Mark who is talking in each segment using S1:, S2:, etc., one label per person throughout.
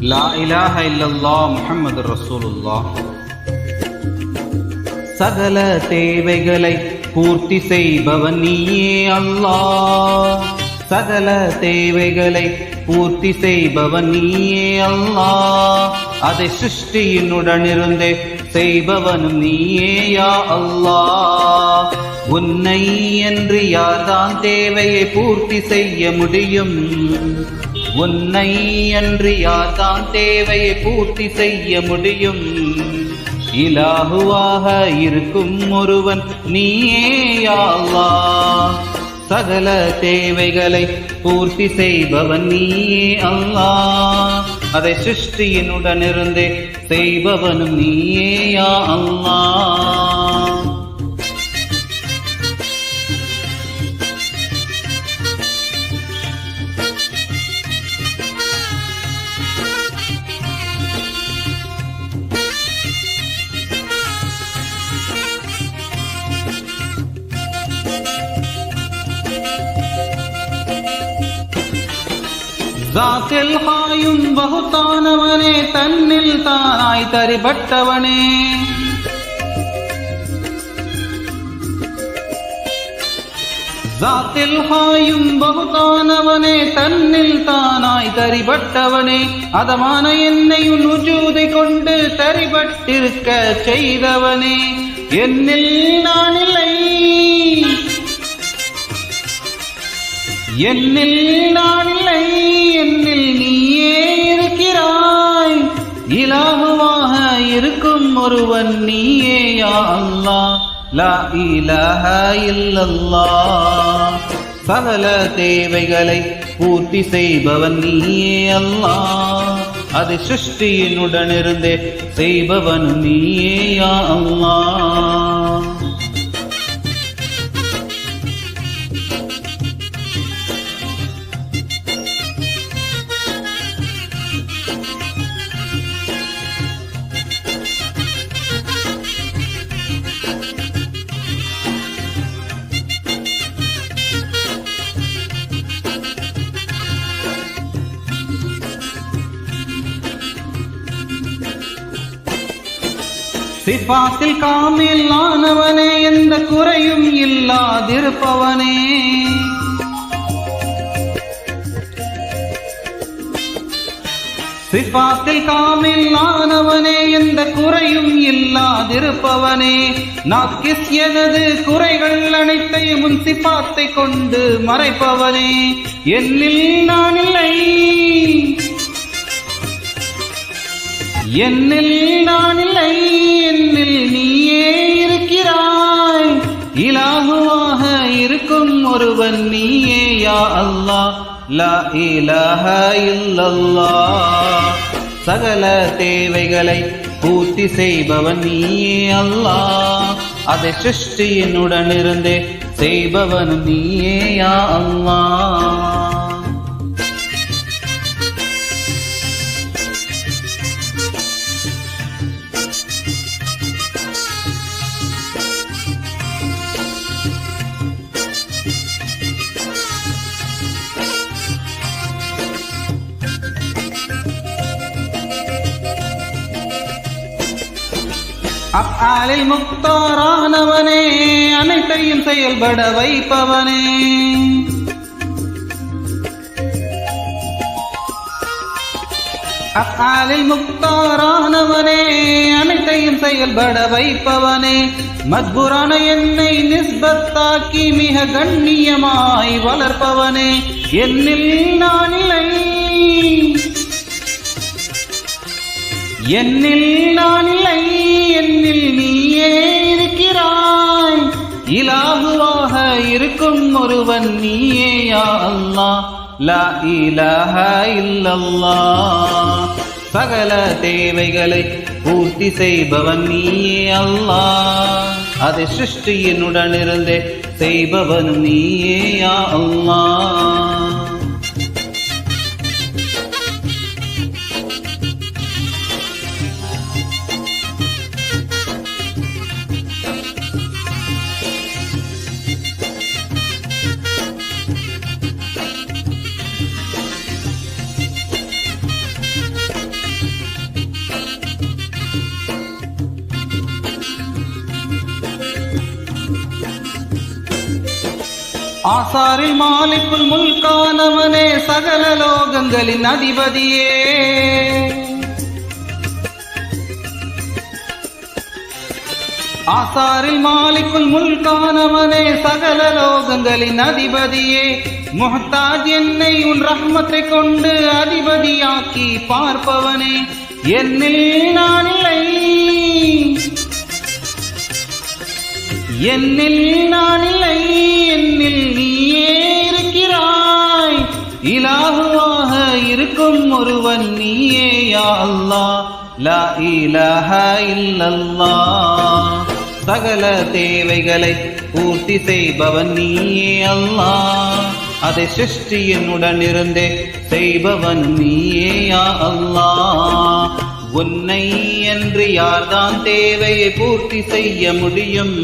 S1: லா இலாஹ இல்லல்லாஹ் முஹம்மது ரசூலுல்லாஹ். சகல தேவைகளை பூர்த்தி செய்பவன் நீயே அல்லாஹ். சகல தேவைகளை பூர்த்தி செய்பவன் நீயே அல்லாஹ். அதை சிருஷ்டியினுடனிருந்தே செய்பவனும் நீயே யா அல்லாஹ். உன்னை என்று யார்தான் தேவையை பூர்த்தி செய்ய முடியும்? உன்னை அன்று யார்தான் தேவையை பூர்த்தி செய்ய முடியும்? இலாகுவாக இருக்கும் ஒருவன் நீயே அல்லா சகல தேவைகளை பூர்த்தி செய்பவன் நீயே அல்லா அதை சிருஷ்டியினுடனிருந்தே செய்பவனும் நீயே அல்லா ஜாத்தில் பாயும் பகுத்தானவனே தன்னில் தானாய் தரிபட்டவனே ஜாத்தில் ஹாயும் பகுத்தானவனே தன்னில் தானாய் தரிபட்டவனே அதமான என்னை உன் உஜூதை கொண்டு தரிபட்டிருக்க செய்தவனே என்னில் நான் இல்லை என்னில் நான் இல்லை லா இலாஹ இல்லல்லாஹ் சகல தேவைகளை பூர்த்தி செய்பவன் நீயே அல்லாஹ் அது சிருஷ்டியினுடனிருந்தே செய்பவன் நீயே யா அல்லாஹ் சிபாத்தில் காமில் ஆனவனே எந்த குறையும் இல்லாதிருப்பவனே. சிபாத்தில் காமில் ஆனவனே எந்த குறையும் இல்லாதிருப்பவனே. நாக்கிஸ் எனது குறைகள் அனைத்தையும் உன் சிபாத்தை கொண்டு மறைப்பவனே. என்னில் நான் இல்லை என்னில் நான் இல்லை சகல தேவைகளை பூர்த்தி செய்பவன் நீயே அல்லா அதை சிருஷ்டியினுடன் இருந்தே செய்பவன் நீயே யா அல்லாஹ். அப்பாலில் முக்தாரானவனே அனைத்தையும் செயல்பட வைப்பவனே. அப்பாலில் முக்தாரானவனே அனைத்தையும் செயல்பட வைப்பவனே. மத்புரான என்னை நிஸ்பத்தாக்கி மிக கண்ணியமாய் வளர்ப்பவனே. என்னில் நான் இல்லை என்னில் நான் இல்லை என்னில் நீயே இருக்கிறாய். இலாகுவாக இருக்கும் ஒருவன் நீயேயா அல்லா லா இலாஹ இல்லல்லா சகல தேவைகளை பூர்த்தி செய்பவன் நீயே அல்லா அதை சிருஷ்டியினுடன் இருந்தே செய்பவன் நீயே யா ஆசாரி மாலிக்குள் முல்கானவனே சகல லோகங்களின் அதிபதியே. ஆசாரில் மாலிக்குள் முல்கானவனே சகல லோகங்களின் அதிபதியே. முஹத்தாஜ் என்னை உன் ரஹ்மத்தை கொண்டு அதிபதியாக்கி பார்ப்பவனே. என்னில் நான் இல்லை. என்னில் நான் இல்லை என்னில் நீயே இருக்கிறாய் இலாகுவாக இருக்கும் ஒருவன் நீயே யா அல்லாஹ் லா இலாஹ இல்லல்லா. சகல தேவைகளை பூர்த்தி செய்பவன் நீயே அல்லா. அதை சிருஷ்டியனுடன் இருந்தே செய்பவன் நீயே யா அல்லாஹ் உன்னை என்று யார்தான் தேவையை பூர்த்தி செய்ய முடியும்?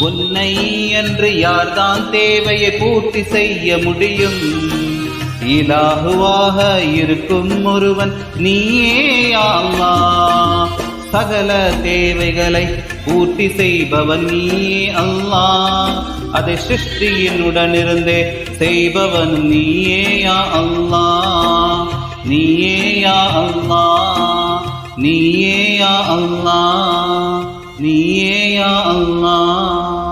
S1: உன்னை என்று யார்தான் தேவையை பூர்த்தி செய்ய முடியும்? இலாகுவாக இருக்கும் ஒருவன் நீயே யா சகல தேவைகளை பூர்த்தி செய்பவன் நீயே அல்லா அதை சிருஷ்டியினுடனிருந்தே செய்பவன் நீயே அல்லா அல்லாஹ் நீயே யா அல்லாஹ் நீயே யா அல்லாஹ் நீயே யா அல்லாஹ்.